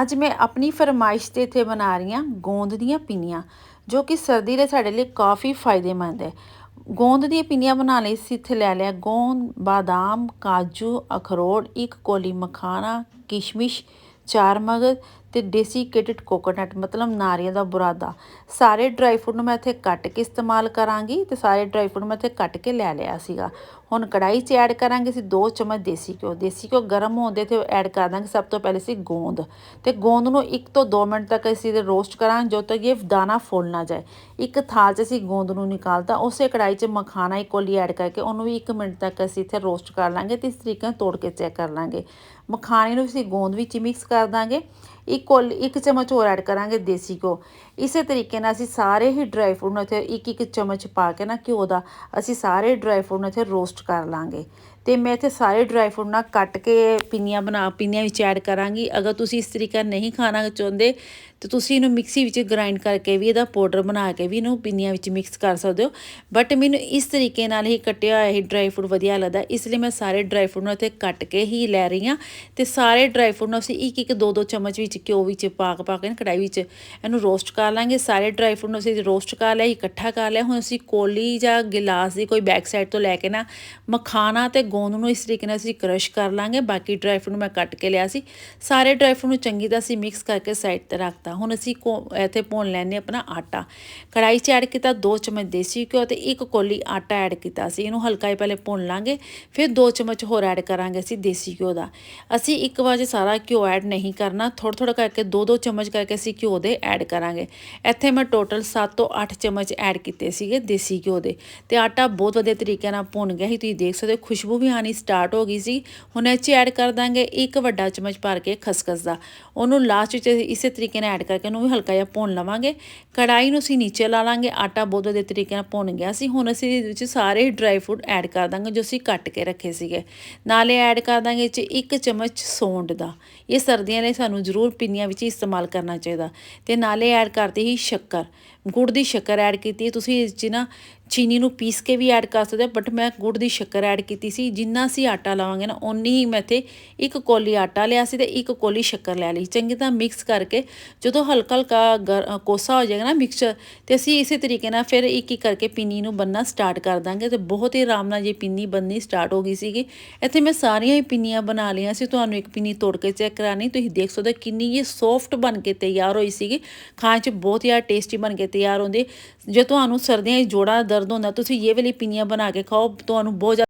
ਅੱਜ ਮੈਂ ਆਪਣੀ ਫਰਮਾਇਸ਼ ਤੇ ਇੱਥੇ ਬਣਾ ਰਹੀ ਹਾਂ ਗੋਂਦ ਦੀਆਂ ਪਿੰਨੀਆਂ, ਜੋ ਕਿ ਸਰਦੀ ਦੇ ਸਾਡੇ ਲਈ ਕਾਫੀ ਫਾਇਦੇਮੰਦ ਹੈ। ਗੋਂਦ ਦੀਆਂ ਪਿੰਨੀਆਂ ਬਣਾਉਣ ਲਈ ਅਸੀਂ ਇੱਥੇ ਲੈ ਲਿਆ ਗੋਂਦ, ਬਾਦਾਮ, ਕਾਜੂ, ਅਖਰੋਟ, ਇੱਕ ਕੋਲੀ ਮਖਾਣਾ, ਕਿਸ਼ਮਿਸ਼ ਚਾਰ ਮਗਜ਼ ਤੇ ਡੈਸੀਕੇਟਡ ਕੋਕੋਨਟ, ਮਤਲਬ ਨਾਰੀਅਲ ਦਾ ਬੁਰਾਦਾ। ਸਾਰੇ ਡਰਾਈ ਫਰੂਟ ਨੂੰ ਮੈਂ ਇੱਥੇ ਕੱਟ ਕੇ ਇਸਤੇਮਾਲ ਕਰਾਂਗੀ ਤੇ ਸਾਰੇ ਡਰਾਈ ਫਰੂਟ ਮੈਂ ਇੱਥੇ ਕੱਟ ਕੇ ਲੈ ਲਿਆ ਸੀਗਾ। ਹੁਣ ਕੜਾਈ 'ਚ ਐਡ ਕਰਾਂਗੇ ਅਸੀਂ 2 ਚਮਚ ਦੇਸੀ ਘਿਓ। ਦੇਸੀ ਘਿਓ ਗਰਮ ਹੋਣ ਦੇ ਤੇ ਐਡ ਕਰ ਦਾਂਗੇ ਸਭ ਤੋਂ ਪਹਿਲੇ ਅਸੀਂ ਗੋਂਦ। ਤੇ ਗੋਂਦ ਨੂੰ 1 ਤੋਂ 2 ਮਿੰਟ ਤੱਕ ਅਸੀਂ ਇਹਦੇ ਰੋਸਟ ਕਰਾਂਗੇ ਜਦੋਂ ਤੱਕ ਇਹ ਦਾਣਾ ਫੁੱਲ ਨਾ ਜਾਏ। ਇੱਕ ਥਾਲ 'ਚ ਅਸੀਂ ਗੋਂਦ ਨੂੰ ਨਿਕਾਲਤਾ, ਉਸੇ ਕੜਾਈ 'ਚ ਮਖਾਣਾ ਇੱਕ ਕੋਲੀ ਐਡ ਕਰਕੇ ਉਹਨੂੰ ਵੀ 1 ਮਿੰਟ ਤੱਕ ਅਸੀਂ ਇੱਥੇ ਰੋਸਟ ਕਰ ਲਾਂਗੇ ਤੇ ਇਸ ਤਰੀਕੇ ਨਾਲ ਤੋੜ ਕੇ ਚੈੱਕ ਕਰ ਲਾਂਗੇ। ਮਖਾਣੇ ਨੂੰ ਅਸੀਂ ਗੋਂਦ ਵਿੱਚ ਮਿਕਸ ਕਰ ਦਾਂਗੇ। ਇੱਕ ਕੋਲ, ਇੱਕ ਚਮਚ ਹੋਰ ਐਡ ਕਰਾਂਗੇ ਦੇਸੀ ਘਿਓ। ਇਸੇ ਤਰੀਕੇ ਨਾਲ ਅਸੀਂ ਸਾਰੇ ਹੀ ਡਰਾਈ ਫਰੂਟ ਨੂੰ ਇੱਥੇ ਇੱਕ ਇੱਕ ਚਮਚ ਪਾ ਕੇ ਨਾ ਘਿਓ ਦਾ ਅਸੀਂ ਸਾਰੇ ਡਰਾਈ ਫਰੂਟ ਨੂੰ ਇੱਥੇ ਰੋਸਟ ਕਰ ਲਾਂਗੇ। ਤੇ ਮੈਂ ਇੱਥੇ ਸਾਰੇ ਡਰਾਈ ਫਰੂਟ ਨਾਲ ਕੱਟ ਕੇ ਪਿੰਨੀਆਂ ਬਣਾ, ਪਿੰਨੀਆਂ ਵਿੱਚ ਐਡ ਕਰਾਂਗੀ। ਅਗਰ ਤੁਸੀਂ ਇਸ ਤਰੀਕਾ ਨਹੀਂ ਖਾਣਾ ਚਾਹੁੰਦੇ, ਤੇ ਤੁਸੀਂ ਇਹਨੂੰ ਮਿਕਸੀ ਵਿੱਚ ਗ੍ਰਾਈਂਡ ਕਰਕੇ ਵੀ ਇਹਦਾ ਪਾਊਡਰ ਬਣਾ ਕੇ ਵੀ ਇਹਨੂੰ ਪਿੰਨੀਆਂ ਵਿੱਚ ਮਿਕਸ ਕਰ ਸਕਦੇ ਹੋ। ਬਟ ਮੈਨੂੰ ਇਸ ਤਰੀਕੇ ਨਾਲ ਹੀ ਕੱਟਿਆ ਹੋਇਆ ਇਹ ਡਰਾਈ ਫਰੂਟ ਵਧੀਆ ਲੱਗਦਾ। ਇਸ ਲਈ ਮੈਂ ਸਾਰੇ ਡਰਾਈ ਫਰੂਟ ਨੂੰ ਇੱਥੇ ਕੱਟ ਕੇ ਹੀ ਲੈ ਰਹੀ ਹਾਂ। ਤੇ ਸਾਰੇ ਡਰਾਈ ਫਰੂਟ ਨੂੰ ਅਸੀਂ ਇੱਕ ਇੱਕ ਦੋ ਦੋ ਚਮਚ ਵਿੱਚ ਘਿਓ ਵਿੱਚ ਪਾ ਕੇ ਪਾ ਕੇ ਕੜਾਈ ਵਿੱਚ ਇਹਨੂੰ ਰੋਸਟ ਕਰ ਲਾਂਗੇ। ਸਾਰੇ ਡਰਾਈ ਫਰੂਟ ਨੂੰ ਅਸੀਂ ਰੋਸਟ ਕਰ ਲਿਆ, ਇਕੱਠਾ ਕਰ ਲਿਆ। ਹੁਣ ਅਸੀਂ ਕੋਲੀ ਜਾਂ ਗਿਲਾਸ ਦੀ ਕੋਈ ਬੈਕ ਸਾਈਡ ਤੋਂ ਲੈ ਕੇ ਨਾ ਮਖਾਣਾ ਤੇ ਗੋਂਦ ਨੂੰ ਇਸ ਤਰੀਕੇ ਨਾਲ ਅਸੀਂ ਕ੍ਰਸ਼ ਕਰ ਲਾਂਗੇ। ਬਾਕੀ ਡਰਾਈ ਫਰੂਟ ਮੈਂ ਕੱਟ ਕੇ ਲਿਆ ਸੀ। ਸਾਰੇ ਡਰਾਈ ਫਰੂਟ ਨੂੰ ਚੰਗੀ ਤਰ੍ਹਾਂ ਅਸੀਂ ਮਿਕਸ ਕਰਕੇ ਸਾਈਡ ਤੇ ਰੱਖਤਾ। ਹੁਣ ਅਸੀਂ ਇੱਥੇ ਭੁੰਨ ਲੈਣੇ ਆਪਣਾ ਆਟਾ। ਕੜਾਈ 'ਚ ਐਡ ਕੀਤਾ 2 ਚਮਚ ਦੇਸੀ ਘਿਓ ਤੇ ਇੱਕ ਕੋਲੀ ਆਟਾ ਐਡ ਕੀਤਾ ਸੀ ਇਹਨੂੰ ਹਲਕਾ ਹੀ ਪਹਿਲੇ ਭੁੰਨ ਲਾਂਗੇ। ਫਿਰ 2 ਚਮਚ ਹੋਰ ਐਡ ਕਰਾਂਗੇ ਅਸੀਂ ਦੇਸੀ ਘਿਓ ਦਾ। ਅਸੀਂ ਇੱਕ ਵਾਰ ਸਾਰਾ ਘਿਓ ਐਡ ਨਹੀਂ ਕਰਨਾ ਥੋੜਾ ਥੋੜਾ ਕਰਕੇ 2-2 ਚਮਚ ਕਰਕੇ ਅਸੀਂ ਘਿਓ ਦੇ ਐਡ ਕਰਾਂਗੇ। ਇੱਥੇ ਮੈਂ ਟੋਟਲ 7 ਤੋਂ 8 ਚਮਚ ਐਡ ਕੀਤੇ ਸੀਗੇ ਦੇਸੀ ਘਿਓ ਦੇ। ਤੇ ਆਟਾ ਬਹੁਤ ਵਧੀਆ ਤਰੀਕੇ ਨਾਲ ਭੁੰਨ ਗਿਆ ਸੀ। ਤੁਸੀਂ ਦੇਖ ਸਕਦੇ ਹੋ, ਖੁਸ਼ਬੂ ਵੀ ਆਣੀ ਸਟਾਰਟ ਹੋ ਗਈ ਸੀ। ਹੁਣ ਇਹ 'ਚ ਐਡ ਕਰ ਦਾਂਗੇ ਇੱਕ ਵੱਡਾ ਚਮਚ ਭਰ ਕੇ ਖਸਖਸ ਦਾ। ਉਹਨੂੰ ਲਾਸਟ ਵਿੱਚ ਇਸੇ ਤਰੀਕੇ ਨਾਲ ਐਡ ਕਰਕੇ ਉਹਨੂੰ ਵੀ ਹਲਕਾ ਜਿਹਾ ਭੁੰਨ ਲਵਾਂਗੇ। ਕੜਾਈ ਨੂੰ ਅਸੀਂ ਨੀਚੇ ਲਾ ਲਾਂਗੇ। ਆਟਾ ਬਹੁਤ ਦੇ ਤਰੀਕੇ ਨਾਲ ਭੁੰਨ ਗਿਆ ਸੀ। ਹੁਣ ਅਸੀਂ ਇਹਦੇ ਵਿੱਚ ਸਾਰੇ ਡਰਾਈ ਫਰੂਟ ਐਡ ਕਰ ਦਾਂਗੇ ਜੋ ਅਸੀਂ ਕੱਟ ਕੇ ਰੱਖੇ ਸੀਗੇ। ਨਾਲੇ ਐਡ ਕਰ ਦਾਂਗੇ ਇਹ 'ਚ ਇੱਕ ਚਮਚ ਸੌਂਡ ਦਾ। ਇਹ ਸਰਦੀਆਂ ਲਈ ਸਾਨੂੰ ਜ਼ਰੂਰ ਪਿੰਨੀਆਂ ਵਿੱਚ ਇਸਤੇਮਾਲ ਕਰਨਾ ਚਾਹੀਦਾ। ਤੇ ਨਾਲੇ ਐਡ ਕਰਤੀ ਹੀ ਸ਼ੱਕਰ। ਗੁੜ ਦੀ ਸ਼ੱਕਰ ਐਡ ਕੀਤੀ ਤੁਸੀਂ ਇਸ 'ਚ ਨਾ ਚੀਨੀ ਨੂੰ ਪੀਸ ਕੇ ਵੀ ਐਡ ਕਰ ਸਕਦੇ ਹੋ ਬਟ ਮੈਂ ਗੁੜ ਦੀ ਸ਼ੱਕਰ ਐਡ ਕੀਤੀ ਸੀ, ਜਿੰਨਾ ਅਸੀਂ ਆਟਾ ਲਾਵਾਂਗੇ ਨਾ, ਓਨੀ ਹੀ ਮੈਂ ਤੇ ਇੱਕ ਕੋਲੀ ਆਟਾ ਲਿਆ ਸੀ ਤੇ ਇੱਕ ਕੋਲੀ ਸ਼ੱਕਰ ਲੈ ਲਈ। ਚੰਗੀ ਤਰ੍ਹਾਂ ਮਿਕਸ ਕਰਕੇ, ਜਦੋਂ ਹਲਕਾ ਹਲਕਾ ਕੋਸਾ ਹੋ ਜਾਏਗਾ ਨਾ ਮਿਕਸਚਰ ਤੇ ਅਸੀਂ ਇਸੇ ਤਰੀਕੇ ਨਾਲ ਫਿਰ ਇੱਕ ਇੱਕ ਕਰਕੇ ਪਿੰਨੀ ਨੂੰ ਬੰਨਣਾ ਸਟਾਰਟ ਕਰ ਦਾਂਗੇ ਤੇ ਬਹੁਤ ਹੀ ਆਰਾਮ ਨਾਲ ਜੇ ਪਿੰਨੀ ਬੰਨਣੀ ਸਟਾਰਟ ਹੋ ਗਈ ਸੀਗੀ। ਇੱਥੇ ਮੈਂ ਸਾਰੀਆਂ ਹੀ ਪਿੰਨੀਆਂ ਬਣਾ ਲਈਆਂ ਸੀ, ਤੁਹਾਨੂੰ ਇੱਕ ਪਿੰਨੀ ਤੋੜ ਕੇ ਚੈੱਕ ਕਰਾਣੀ ਤੁਸੀਂ ਦੇਖ ਸਕਦੇ ਕਿੰਨੀ ਇਹ ਸੌਫਟ ਬਣ ਕੇ ਤਿਆਰ ਹੋਈ ਸੀਗੀ। ਖਾਣ 'ਚ ਬਹੁਤ ਹੀ ਟੇਸਟੀ ਬਣ ਕੇ ਤਿਆਰ ਹੁੰਦੀ। ਜੇ ਤੁਹਾਨੂੰ ਸਰਦੀਆਂ 'ਚ ਜੋੜਾਂ ਦਰਦ ਹੁੰਦਾ ਤੁਸੀਂ ਇਹ ਵਾਲੀ ਪਿੰਨੀਆਂ ਬਣਾ ਕੇ ਖਾਓ ਤੁਹਾਨੂੰ ਬਹੁਤ